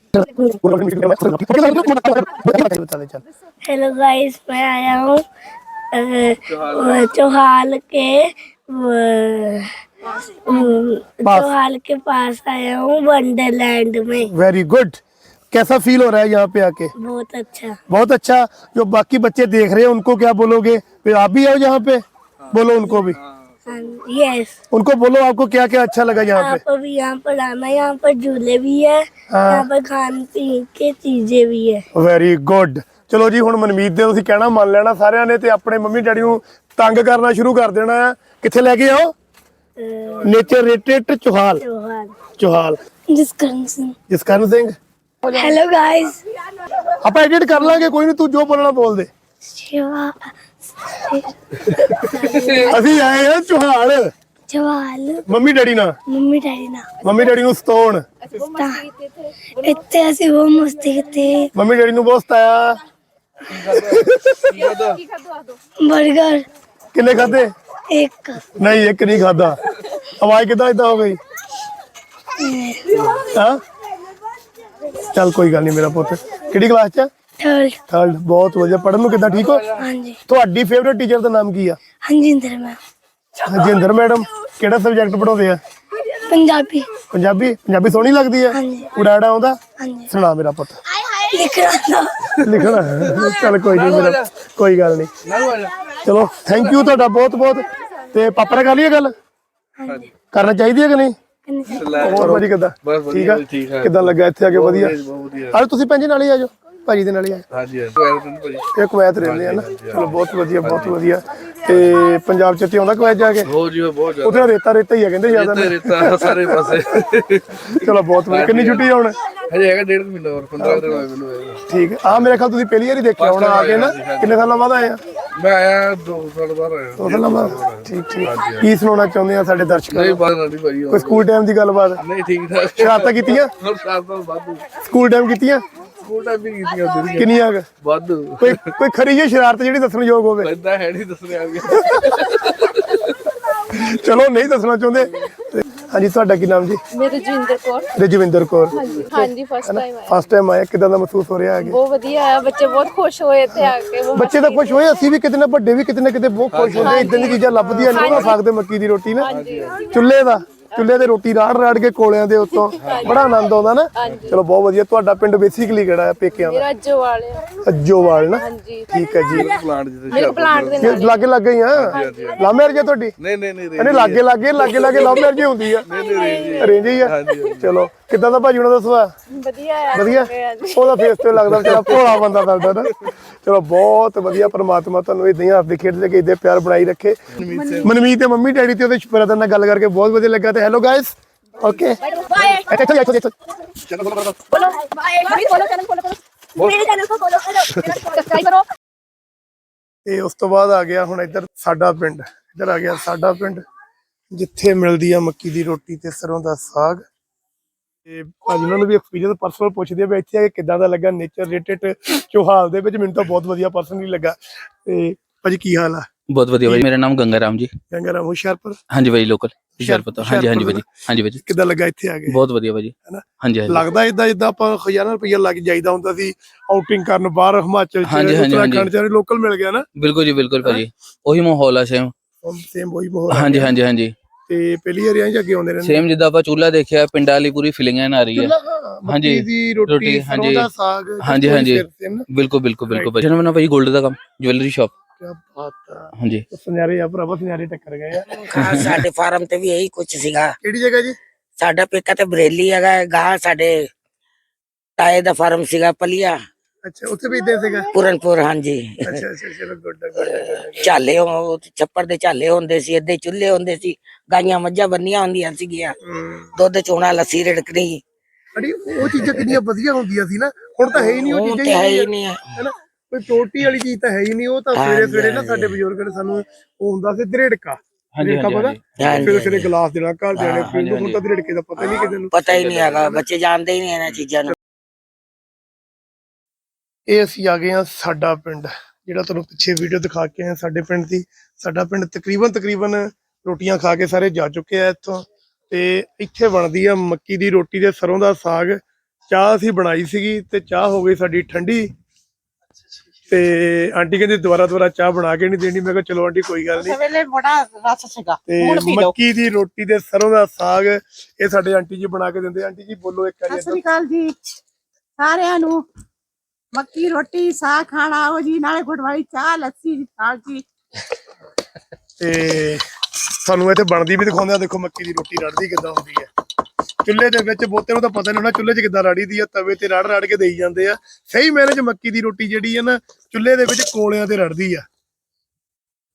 हेलो गाइस मैं आया हूँ। चौहान के चौहान के पास आया हूँ वंडरलैंड में। वेरी गुड कैसा फील हो रहा है यहाँ पे आके? बहुत अच्छा। बहुत अच्छा। जो बाकी बच्चे देख रहे हैं उनको क्या बोलोगे? आप भी आओ यहाँ पे। बोलो उनको भी। यस उनको बोलो आपको क्या क्या अच्छा लगा यहाँ पे आप भी यहाँ पर आना यहाँ पर झूले भी है यहाँ पर खान पीन के चीजें भी है ਵੈਰੀ ਗੁੱਡ ਚਲੋ ਜੀ ਹੁਣ ਮਨਮੀਤ ਦੇ ਤੁਸੀਂ ਕਹਿਣਾ ਮੰਨ ਲੈਣਾ ਸਾਰਿਆਂ ਨੇ ਤੇ ਆਪਣੇ ਮੰਮੀ ਡੈਡੀ ਨੂੰ ਤੰਗ ਕਰਨਾ ਸ਼ੁਰੂ ਕਰ ਦੇਣਾ ਹੈ ਕਿੱਥੇ ਲੈ ਕੇ ਆਓ ਨੇਚਰ ਰੇਟਡ ਚੋਹਾਲ त्योहार ਚੋਹਾਲ जसकरण सिंह ਜਸਕਰਨ ਸਿੰਘ हेलो गाइस ਆਪਾਂ ਐਡਿਟ ਕਰ ਲਾਂਗੇ ਕੋਈ ਨਹੀਂ ਤੂੰ ਜੋ ਬੋਲਣਾ ਬੋਲ ਦੇ ਅਸੀਂ ਆਏ ਹਾਂ ਚੋਹਾਲ। ਜਵਾਲ ਮੰਮੀ ਡੈਡੀ ਨਾਲ। ਮੰਮੀ ਡੈਡੀ ਨਾਲ। ਮੰਮੀ ਡੈਡੀ ਨੂੰ ਸਤਾਉਣ। ਇੱਥੇ ਅਸੀਂ ਬਹੁਤ ਮਸਤੀ ਕੀਤੀ ਮੰਮੀ ਡੈਡੀ ਨੂੰ ਬਹੁਤ ਸਤਾਇਆ। 버ਗਰ ਕਿੰਨੇ ਖਾਦੇ ਇੱਕ। ਨਹੀਂ ਇੱਕ ਨਹੀਂ ਖਾਦਾ ਆਵਾਜ਼ ਕਿਦਾਂ ਇਦਾਂ ਹੋ ਗਈ? ਹਾਂ? ਚੱਲ ਕੋਈ ਗੱਲ ਨਹੀਂ ਮੇਰਾ ਪੁੱਤ। ਕਿਹੜੀ ਕਲਾਸ ਚ ਥਰਡ ਥਰਡ ਬਹੁਤ ਵਧੀਆ। ਪੜਨ ਨੂੰ ਕਿਦਾਂ ਠੀਕ ਹੋ? ਹਾਂਜੀ। ਤੁਹਾਡੀ ਫੇਵਰਿਟ ਟੀਚਰ ਦਾ ਨਾਮ ਕੀ ਆ? ਹੰਜਿੰਦਰ ਮੈਂ ਹਰਜਿੰਦਰ ਮੈਡਮ ਕਿਹੜਾ ਸਬਜੈਕਟ ਪੜਾਉਂਦੇ ਆ? ਪੰਜਾਬੀ। ਪੰਜਾਬੀ? ਪੰਜਾਬੀ ਸੋਹਣੀ ਲੱਗਦੀ ਆ? ਹਾਂਜੀ। ਉਡਾੜਾ ਆਉਂਦਾ? ਹਾਂਜੀ। ਸੁਣਾ ਮੇਰਾ ਪੁੱਤ। ਲਿਖਣਾ ਲਿਖਣਾ। ਚੱਲ ਕੋਈ ਨਹੀਂ ਮੇਰਾ ਕੋਈ ਗੱਲ ਨਹੀਂ ਚਲੋ ਥੈਂਕ ਯੂ ਤੁਹਾਡਾ ਬਹੁਤ ਬਹੁਤ। ਤੇ ਪਾਪਾ ਨਾਲ ਕਰ ਲਈਏ ਗੱਲ? ਕਰਨਾ ਚਾਹੀਦੀ ਹੈ ਕਿ ਨਹੀਂ? ਹੋਰ ਭਾਜੀ ਕਿੱਦਾਂ? ਬਸ ਠੀਕ ਵਧੀਆ ਆ? ਠੀਕ ਆ ਕਿੱਦਾਂ ਲੱਗਾ ਇੱਥੇ ਆ ਕੇ ਵਧੀਆ? ਵਧੀਆ ਆਜੋ ਤੁਸੀਂ ਭੈਣ ਜੀ ਨਾਲ ਹੀ ਆਜੋ। ਭਾਜੀ ਦੇ ਨਾਲ ਹੀ ਆਜੋ ਹਾਂਜੀ ਹਾਂਜੀ। ਵੈਲਕਮ ਭਾਜੀ। ਇਹ ਕੁਵੈਤ ਰਹਿੰਦੇ ਆ ਨਾ। ਚਲੋ ਬਹੁਤ ਵਧੀਆ ਬਹੁਤ ਵਧੀਆ। ਤੇ ਪੰਜਾਬ ਚ ਤੇ ਆਉਂਦਾ ਕੁਵੈਤ ਜਾ ਕੇ? ਬਹੁਤ ਜੀ ਬਹੁਤ ਜ਼ਿਆਦਾ। ਉਥੇ ਰੇਤਾ ਰੇਤਾ ਹੀ ਆ ਕਹਿੰਦੇ ਜ਼ਿਆਦਾ ਤੇ ਰੇਤਾ ਸਾਰੇ ਪਾਸੇ। ਚਲੋ ਬਹੁਤ ਵਧੀਆ। ਕਿੰਨੀ ਛੁੱਟੀ ਆ ਹੁਣ? ਹਜੇ ਹੈਗਾ ਡੇਢ ਮਹੀਨਾ ਹੋਰ 15 ਦਿਨ ਹੋਏ ਮੈਨੂੰ। ਠੀਕ ਆ। ਮੇਰੇ ਖਿਆਲ ਤੁਸੀਂ ਪਹਿਲੀ ਵਾਰੀ ਦੇਖਿਆ ਹੋਣਾ ਆ ਕੇ ਨਾ। ਕਿੰਨੇ ਸਾਲਾਂ ਬਾਅਦ ਆਏ ਆ? ਮੈਂ ਆਇਆ 2 ਸਾਲ ਬਾਅਦ ਆਇਆ। ਦੋ ਸਾਲਾਂ ਬਾਅਦ? ਠੀਕ ਠੀਕ। ਕੀ ਸੁਣਾਉਣਾ ਚਾਹੁੰਦੇ ਆ ਸਾਡੇ ਦਰਸ਼ਕਾਂ ਨੂੰ? ਨਾਲ ਨਹੀਂ ਭਾਜੀ ਕੋਈ ਸਕੂਲ ਟਾਈਮ ਦੀ ਗੱਲਬਾਤ? ਨਹੀਂ ਠੀਕ ਠਾਕ। ਸ਼ਰਾਰਤਾਂ ਕੀਤੀਆਂ? ਹੋਰ ਸਾਲ ਤੋਂ ਵਾਧੂ ਸਕੂਲ ਟਾਈਮ ਕੀਤੀਆਂ? ਸਕੂਲ ਟਾਈਮ ਵੀ ਕੀਤੀਆਂ ਹੁੰਦੀਆਂ। ਕਿੰਨੀਆਂ ਕੁ? ਵਾਧੂ। ਕੋਈ ਕੋਈ ਖਰੀ ਜਿਹੀ ਸ਼ਰਾਰਤ ਜਿਹੜੀ ਦੱਸਣ ਯੋਗ ਹੋਵੇ। ਇਦਾਂ ਹੈ ਨਹੀਂ ਦੱਸਣੇ ਆ ਗਿਆ ਚਲੋ ਨਹੀਂ ਦੱਸਣਾ ਚਾਹੁੰਦੇ। ਤੇ ਹਾਂਜੀ ਤੁਹਾਡਾ ਕੀ ਨਾਮ ਜੀ? ਮੇਰੇ ਰਜਿੰਦਰ ਕੌਰ। ਰਜਵਿੰਦਰ ਕੌਰ। ਹਾਂਜੀ ਫਸਟ ਟਾਈਮ ਆਇਆ ਫਸਟ ਟਾਈਮ ਆਏ। ਕਿਦਾਂ ਦਾ ਮਹਿਸੂਸ ਹੋ ਰਿਹਾ ਹੈ ਬਹੁਤ ਵਧੀਆ ਆ ਬੱਚੇ ਬਹੁਤ ਖੁਸ਼ ਹੋਏ ਇੱਥੇ ਆ ਕੇ ਬੱਚੇ ਤਾਂ ਖੁਸ਼ ਹੋਏ। ਅਸੀਂ ਵੀ ਕਿਤੇ ਨਾ ਵੱਡੇ ਵੀ ਕਿਤੇ ਨਾ ਕਿਤੇ ਬਹੁਤ ਖੁਸ਼ ਹੁੰਦੇ ਇਦਾਂ ਦੀ ਚੀਜ਼ਾਂ ਲੱਭਦੀਆਂ ਸਕਦੇ ਮੱਕੀ ਦੀ ਰੋਟੀ ਨਾ। ਚੁੱਲ੍ਹੇ ਦਾ। ਚੁੱਲ੍ਹੇ ਤੇ ਰੋਟੀ ਰਾੜ ਰਾੜ ਕੇ ਕੋਲਿਆਂ ਦੇ ਉੱਤੋਂ ਬੜਾ ਆਨੰਦ ਆਉਂਦਾ ਨਾ। ਚਲੋ ਬਹੁਤ ਵਧੀਆ। ਤੁਹਾਡਾ ਪਿੰਡ ਬੇਸਿਕਲੀ ਕਿਹੜਾ ਹੈ? ਪੇਕਿਆਂ ਦਾ? ਮੇਰਾ। ਅੱਜੋਵਾਲ ਨਾ? ਠੀਕ ਹੈ ਜੀ। ਪਲਾਂਟ ਜਿੱਥੇ ਮੇਰੇ ਪਲਾਂਟ ਦੇ ਇਹ ਲਾਗੇ ਲੱਗੇ ਹੀ ਆ? ਲਾ ਮੈਰਜ ਹੈ ਤੁਹਾਡੀ? ਨਹੀਂ ਨਹੀਂ ਨਹੀਂ ਇਹਨੇ ਲਾਗੇ ਲਾਗੇ ਲਾਗੇ ਲਾਗੇ ਲਵ ਮੈਰਜ ਹੁੰਦੀ ਆ। ਅਰੇਂਜ ਹੀ ਆ। ਚਲੋ। ਕਿੱਦਾਂ ਦਾ ਭਾਜੀ ਉਹਨਾਂ ਦਾ ਸੁਭਾਅ? ਵਧੀਆ ਆ ਵਧੀਆ। ਉਹਦਾ ਫੇਸ ਤੇ ਲੱਗਦਾ ਵਿਚਾਰਾ ਭੋਲਾ ਬੰਦਾ ਲੱਗਦਾ ਨਾ। ਚਲੋ ਬਹੁਤ ਵਧੀਆ ਪ੍ਰਮਾਤਮਾ ਤੁਹਾਨੂੰ ਇਦਾਂ ਹੀ ਹੱਸਦੇ ਖੇਡਦੇ ਕਿ ਇਦਾਂ ਪਿਆਰ ਬਣਾਈ ਰੱਖੇ। ਮਨਮੀਤ ਤੇ ਮੰਮੀ ਡੈਡੀ ਤੇ ਉਹਦੇ ਬ੍ਰਦਰ ਨਾਲ ਗੱਲ ਕਰਕੇ ਬਹੁਤ ਵਧੀਆ ਲੱਗਾ ਤੇ ਹੈਲੋ ਗਾਇਸ ਓਕੇ ਇੱਥੇ ਇੱਥੇ ਇੱਥੇ ਮੇਰੇ ਚੈਨਲ ਕੋ ਫੋਲੋ ਕਰੋ ਸਬਸਕ੍ਰਾਈਬ ਕਰੋ। ਤੇ ਉਸ ਤੋਂ ਬਾਅਦ ਆ ਗਿਆ ਹੁਣ ਇੱਧਰ ਸਾਡਾ ਪਿੰਡ। ਇੱਧਰ ਆ ਗਿਆ ਸਾਡਾ ਪਿੰਡ ਜਿੱਥੇ ਮਿਲਦੀ ਆ ਮੱਕੀ ਦੀ ਰੋਟੀ ਤੇ ਸਰੋਂ ਦਾ ਸਾਗ। ਤੇ ਭਾਜੀ ਉਹਨਾਂ ਨੂੰ ਵੀ ਐਕਸਪੀਰੀਅੰਸ ਪਰਸਨਲ ਪੁੱਛਦੇ ਆ ਵੀ ਇੱਥੇ ਆ ਕੇ ਕਿੱਦਾਂ ਦਾ ਲੱਗਾ ਨੇਚਰ ਰਿਲੇਟਡ ਚੋਹਾਲ ਦੇ ਵਿੱਚ ਮੈਨੂੰ ਤਾਂ ਬਹੁਤ ਵਧੀਆ ਪਰਸਨਲੀ ਲੱਗਾ। ਤੇ ਭਾਜੀ ਕੀ ਹਾਲ ਆ? ਬਹੁਤ ਵਧੀਆ ਭਾਜੀ ਮੇਰਾ ਨਾਮ ਗੰਗਾ ਰਾਮ ਜੀ। ਗੰਗਾ ਰਾਮ ਹੁਸ਼ਿਆਰਪੁਰ? ਹਾਂਜੀ ਭਾਜੀ ਲੋਕਲ ਹੁਸ਼ਿਆਰਪੁਰ ਤੋਂ। ਹਾਂਜੀ ਹਾਂਜੀ ਭਾਜੀ ਹਾਂਜੀ ਭਾਜੀ। ਕਿੱਦਾਂ ਲੱਗਾ ਇੱਥੇ ਆ ਕੇ? ਬਹੁਤ ਵਧੀਆ ਭਾਜੀ। ਹੈਨਾ? ਹਾਂਜੀ ਹਾਂਜੀ। ਲੱਗਦਾ ਇਦਾਂ ਜਿੱਦਾਂ ਆਪਾਂ ਹਜ਼ਾਰਾਂ ਰੁਪਈਆ ਲੱਗ ਜਾਈਦਾ ਹੁੰਦਾ ਸੀ ਆਊਟਿੰਗ ਕਰਨ ਬਾਹਰ ਹਿਮਾਚਲ ਚ ਉੱਤਰਾਖੰਡ ਚ ਲੋਕਲ ਮਿਲ ਗਿਆ ਨਾ? ਬਿਲਕੁਲ ਜੀ ਬਿਲਕੁਲ ਭਾਜੀ। ਉਹੀ ਮਾਹੌਲ ਆ ਸੇਮ ਸੇਮ ਉਹੀ ਮਾਹੌਲ ਹਾਂਜੀ। ਹਾਂਜੀ ਹਾਂਜੀ। ਤੇ ਪਹਿਲੀ ਵਾਰੀ ਆਂ ਅੱਗੇ ਆਉਂਦੇ ਰਹਿੰਦੇ? ਸੇਮ ਜਿੱਦਾਂ ਆਪਾਂ ਚੂਲਾ ਦੇਖਿਆ ਪਿੰਡਾਂ ਵਾਲੀ ਪੂਰੀ ਫੀਲਿੰਗ ਐਨ ਆ। ਰਹੀ ਹੈ ਹਾਂਜੀ। ਦੀ ਰੋਟੀ ਸਰੋਂ ਹਾਂਜੀ। ਦਾ ਸਾਗ ਹਾਂਜੀ, ਹਾਂਜੀ। ਬਿਲਕੁਲ ਬਿਲਕੁਲ ਬਿਲਕੁਲ ਜਨਮ ਨਾ ਭਾਜੀ 골ਡ ਦਾ ਕੰਮ ਜੁਐਲਰੀ ਸ਼ਾਪ ਬਾਤ ਆ। ਹਾਂਜੀ। ਸੁਨਿਆਰੇ ਆ ਭਰਾਵਾ ਸੁਨਿਆਰੇ ਟੱਕਰ ਗਏ ਆ। ਸਾਡੇ ਫਾਰਮ ਤੇ ਵੀ ਇਹੀ ਕੁਝ ਸੀਗਾ। ਕਿਹੜੀ ਜਗ੍ਹਾ ਜੀ? ਸਾਡਾ ਪੇਕਾ ਤੇ ਬਰੇਲੀ ਹੈਗਾ ਗਾਂ ਸਾਡੇ ਤਾਏ ਦਾ ਫਾਰਮ ਸੀਗਾ ਪਲੀਆ। ਅੱਛਾ ਉੱਥੇ ਵੀ ਇਦਾਂ ਸੀਗਾ? ਪੂਰਨਪੁਰ ਹਾਂਜੀ। ਅੱਛਾ ਅੱਛਾ ਚਲੋ ਗੁੱਡ ਗੁੱਡ ਝਾਲੇ ਉਹ ਛੱਪੜ ਦੇ ਝਾਲੇ ਹੁੰਦੇ ਸੀ ਹੀ ਚੁੱਲ੍ਹੇ ਹੁੰਦੇ ਸੀ ਗਾਈਆਂ ਮੱਝਾਂ ਬੰਨੀਆਂ ਹੁੰਦੀਆਂ ਸੀਗੀਆਂ। ਦੁੱਧ ਚੋਣਾ ਲੱਸੀ ਰੜਕਣੀ। ਅੜੀ ਉਹ ਚੀਜ਼ਾਂ ਕਿੰਨੀਆਂ ਵਧੀਆ ਹੁੰਦੀਆਂ ਸੀ ਨਾ ਹੁਣ ਤਾਂ ਹੈ ਹੀ ਨਹੀਂ ਉਹ ਹੁਣ ਚੀਜ਼ਾਂ ਤੇ ਹੈ। ਨਹੀਂ ਹੈ। ਹੈਨਾ ਕੋਈ ਟੋਟੀ ਵਾਲੀ ਚੀਜ਼ ਤਾਂ ਹੈ ਹੀ ਨਹੀਂ ਉਹ ਤਾਂ ਸਵੇਰੇ ਸਵੇਰੇ ਨਾ। ਸਾਡੇ ਬਜ਼ੁਰਗ ਨੇ ਸਾਨੂੰ ਉਹ ਹੁੰਦਾ ਸੀ ਦ੍ਰਿੜਕਾ ਹਾਂਜੀ ਪਤਾ? ਫਿਰ ਉਸਨੇ ਗਲਾਸ ਦੇਣਾ ਘਰ ਦੇਣੇ ਹਾਂ, ਪੀਣ ਨੂੰ ਹੁਣ ਹਾਂਜੀ, ਤਾਂ ਦ੍ਰਿੜਕੇ ਦਾ ਪਤਾ ਨਹੀਂ ਨੂੰ। ਪਤਾ ਹੀ ਨਹੀਂ ਹੈਗਾ ਬੱਚੇ ਜਾਣਦੇ ਹੀ ਨਹੀਂ ਇਹਨਾਂ ਚੀਜ਼ਾਂ ਨੂੰ। ਇਹ ਅਸੀਂ ਆ ਗਏ ਆ ਸਾਡਾ ਪਿੰਡ ਜਿਹੜਾ ਤੁਹਾਨੂੰ ਪਿੱਛੇ ਵੀਡੀਓ ਦਿਖਾ ਕੇ ਆਏ ਸਾਡੇ ਪਿੰਡ ਦੀ। ਸਾਡਾ ਪਿੰਡ ਤਕਰੀਬਨ ਤਕਰੀਬਨ ਰੋਟੀਆਂ ਖਾ ਕੇ ਸਾਰੇ ਜਾ ਚੁੱਕੇ ਆ ਇੱਥੋਂ। ਤੇ ਇੱਥੇ ਬਣਦੀ ਆ ਮੱਕੀ ਦੀ ਰੋਟੀ ਤੇ ਸਰੋਂ ਦਾ ਸਾਗ। ਚਾਹ ਅਸੀਂ ਬਣਾਈ ਸੀਗੀ ਤੇ ਚਾਹ ਹੋ ਗਈ ਸਾਡੀ ਠੰਡੀ। ਤੇ ਆਂਟੀ ਕਹਿੰਦੀ ਦੁਬਾਰਾ ਦੁਬਾਰਾ ਚਾਹ ਬਣਾ ਕੇ ਨਹੀਂ ਦੇਣੀ। ਮੈਂ ਕਿਹਾ ਚਲੋ ਆਂਟੀ ਕੋਈ ਗੱਲ ਨਹੀਂ। ਵੇਲੇ ਬੜਾ ਰਸ ਸੀਗਾ। ਤੇ ਮੱਕੀ ਦੀ ਰੋਟੀ ਤੇ ਸਰੋਂ ਦਾ ਸਾਗ ਇਹ ਸਾਡੇ ਆਂਟੀ ਜੀ ਬਣਾ ਕੇ ਦਿੰਦੇ। ਆਂਟੀ ਜੀ ਬੋਲੋ ਇੱਕ ਵਾਰੀ ਸਤਿ ਸ੍ਰੀ ਅਕਾਲ ਜੀ। ਸਾਰਿਆਂ ਨੂੰ ਮੱਕੀ ਰੋਟੀ ਸਾਗ ਖਾਣਾ ਆਓ ਜੀ ਨਾਲੇ ਗੁੜ ਵਾਲੀ ਚਾਹ ਲੱਸੀ ਸਾਗ ਜੀ। ਤੇ ਤੁਹਾਨੂੰ ਇੱਥੇ ਬਣਦੀ ਵੀ ਦਿਖਾਉਂਦੇ ਆ ਦੇਖੋ ਮੱਕੀ ਦੀ ਰੋਟੀ ਰੜਦੀ ਕਿੱਦਾਂ ਹੁੰਦੀ ਹੈ। ਚੁੱਲ੍ਹੇ ਦੇ ਵਿੱਚ ਬਹੁਤੇ ਨੂੰ ਤਾਂ ਪਤਾ ਨਹੀਂ ਹੋਣਾ ਚੁੱਲ੍ਹੇ 'ਚ ਕਿੱਦਾਂ ਰੜੀ ਦੀ ਆ ਤਵੇ ਤੇ ਰੜ ਰੜ ਕੇ ਦੇਈ ਜਾਂਦੇ ਆ। ਸਹੀ ਮੈਨੇ 'ਚ ਮੱਕੀ ਦੀ ਰੋਟੀ ਜਿਹੜੀ ਹੈ ਨਾ ਚੁੱਲ੍ਹੇ ਦੇ ਵਿੱਚ ਕੋਲਿਆਂ ਤੇ ਰੜਦੀ ਆ।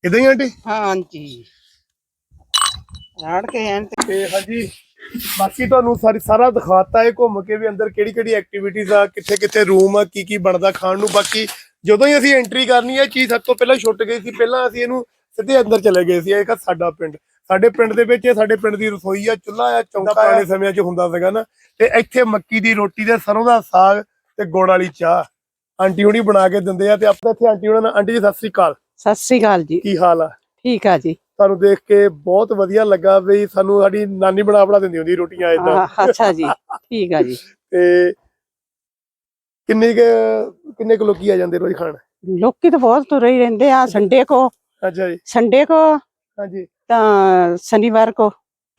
ਇਦਾਂ ਹੀ ਆਂਟੀ? ਹਾਂਜੀ। ਰੜ ਕੇ ਐਨ ਤੇ ਹਾਂਜੀ। ਬਾਕੀ ਤੁਹਾਨੂੰ ਸਾਰੀ ਸਾਰਾ ਦਿਖਾਤਾ ਹੈ ਘੁੰਮ ਕੇ ਵੀ ਅੰਦਰ ਕਿਹੜੀ ਕਿਹੜੀ ਐਕਟੀਵਿਟੀਜ਼ ਆ ਕਿੱਥੇ ਕਿੱਥੇ ਰੂਮ ਆ ਕੀ ਕੀ ਬਣਦਾ ਖਾਣ ਨੂੰ। ਬਾਕੀ ਜਦੋਂ ਹੀ ਅਸੀਂ ਐਂਟਰੀ ਕਰਨੀ ਹੈ ਇਹ ਚੀਜ਼ ਸਭ ਤੋਂ ਪਹਿਲਾਂ ਛੁੱਟ ਗਈ ਸੀ। ਪਹਿਲਾਂ ਅਸੀਂ ਇਹਨੂੰ ਸਿੱਧੇ ਅੰਦਰ ਚਲੇ ਗਏ ਸੀ। ਇਹ ਸਾਡਾ ਪਿੰਡ। ਸਾਡੇ ਪਿੰਡ ਦੇ ਵਿੱਚ ਇਹ ਸਾਡੇ ਪਿੰਡ ਦੀ ਰਸੋਈ ਆ ਚੁੱਲ੍ਹਾ ਆ ਚੌਂਕਾ ਪੁਰਾਣੇ ਸਮਿਆਂ 'ਚ ਹੁੰਦਾ ਸੀਗਾ ਨਾ। ਤੇ ਇੱਥੇ ਮੱਕੀ ਦੀ ਰੋਟੀ ਤੇ ਸਰੋਂ ਦਾ ਸਾਗ ਤੇ ਗੁੜ ਵਾਲੀ ਚਾਹ। ਆਂਟੀ ਹੁਣੀ ਬਣਾ ਕੇ ਦਿੰਦੇ ਆ ਤੇ ਆਪਾਂ ਇੱਥੇ ਆਂਟੀ ਹੁਣਾਂ ਨਾਲ ਆਂਟੀ ਜੀ ਸਤਿ ਸ੍ਰੀ ਅਕਾਲ। ਸਤਿ ਸ੍ਰੀ ਅਕਾਲ ਜੀ। ਕੀ ਹਾਲ ਆ? ਠੀਕ ਆ ਜੀ। ਤੁਹਾਨੂੰ ਦੇਖ ਕੇ ਬਹੁਤ ਵਧੀਆ ਲੱਗਾ ਵੀ ਸਾਨੂੰ ਸਾਡੀ ਨਾਨੀ ਬਣਾ ਬਣਾ ਦਿੰਦੀ ਹੁੰਦੀ ਰੋਟੀਆਂ ਇਦਾਂ ਅੱਛਾ ਜੀ ਠੀਕ ਆ ਜੀ। ਤੇ ਕਿੰਨੇ ਕਿੰਨੇ ਕੁ ਲੋਕੀ ਆ ਜਾਂਦੇ ਰੋਜ਼ ਖਾਣ? ਲੋਕੀ ਤਾਂ ਬਹੁਤ ਤੁਰੇ ਹੀ ਰਹਿੰਦੇ ਆ ਸੰਡੇ ਕੋ। ਅੱਛਾ ਜੀ। ਸੰਡੇ ਕੋ ਹਾਂਜੀ। ਤਾਂ ਸ਼ਨੀਵਾਰ ਕੋ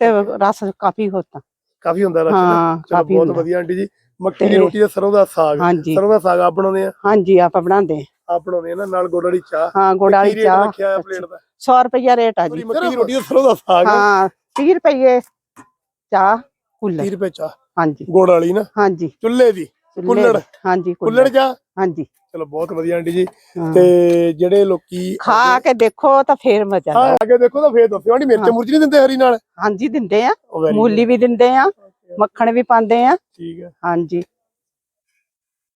ਤੇ ਰਸ ਕਾਫੀ ਹੁੰਦਾ ਕਾਫੀ ਹੁੰਦਾ ਰਸ ਹਾਂ ਬਹੁਤ ਵਧੀਆ ਆਂਟੀ ਜੀ। ਮੱਕੀ ਦੀ ਰੋਟੀ ਤੇ ਸਰੋਂ ਦਾ ਸਾਗ। ਸਰੋਂ ਦਾ ਸਾਗ ਆਪ ਬਣਾਉਂਦੇ ਆ? ਹਾਂਜੀ ਆਪਾਂ ਬਣਾਉਂਦੇ ਆ। ਆਪ ਬਣਾਉਂਦੇ ਆ ਨਾ ਨਾਲ ਗੁੜ ਵਾਲੀ ਚਾਹ। ਹਾਂ ਗੁੜ ਵਾਲੀ ਕੀ ਚਾਹ। ਰੱਖਿਆ ਆ ਪਲੇਟ ਦਾ? 100 ਰੁਪਇਆ ਰੇਟ ਆ ਜੀ। ਮੱਕੀ ਦੀ ਰੋਟੀ ਤੇ ਸਰੋਂ ਦਾ ਸਾਗ ਹਾਂ 30 ਰੁਪਏ ਚਾਹ 30 ਕੁੱਲਰ ਰੁਪਏ ਚਾਹ। ਹਾਂਜੀ। ਗੁੜ ਵਾਲੀ ਨਾ? ਹਾਂਜੀ। ਚੁੱਲ੍ਹੇ ਦੀ। ਕੁੱਲੜ। ਦੀ, ਹਾਂਜੀ ਕੁੱਲੜ। ਕੁੱਲੜ ਚਾਹ? ਹਾਂਜੀ। ਚਲੋ ਬਹੁਤ ਵਧੀਆ ਆਂਟੀ ਜੀ। ਤੇ ਜਿਹੜੇ ਲੋਕੀ ਖਾ ਕੇ ਦੇਖੋ ਤਾਂ ਫੇਰ ਮਜ਼ਾ ਆਉਂਦਾ। ਅੱਗੇ ਦੇਖੋ ਤਾਂ ਫੇਰ ਦੱਸਿਓ। ਆਂਟੀ ਮਿਰਚ। ਮੁਰਚ ਨਹੀਂ ਦਿੰਦੇ ਹਰੀ ਨਾਲ? ਹਾਂਜੀ ਦਿੰਦੇ ਆ। ਮੂਲੀ ਵੀ ਦਿੰਦੇ ਆ. ਮੱਖਣ ਵੀ ਪਾਉਂਦੇ ਆ। ਠੀਕ ਹੈ। ਹਾਂਜੀ।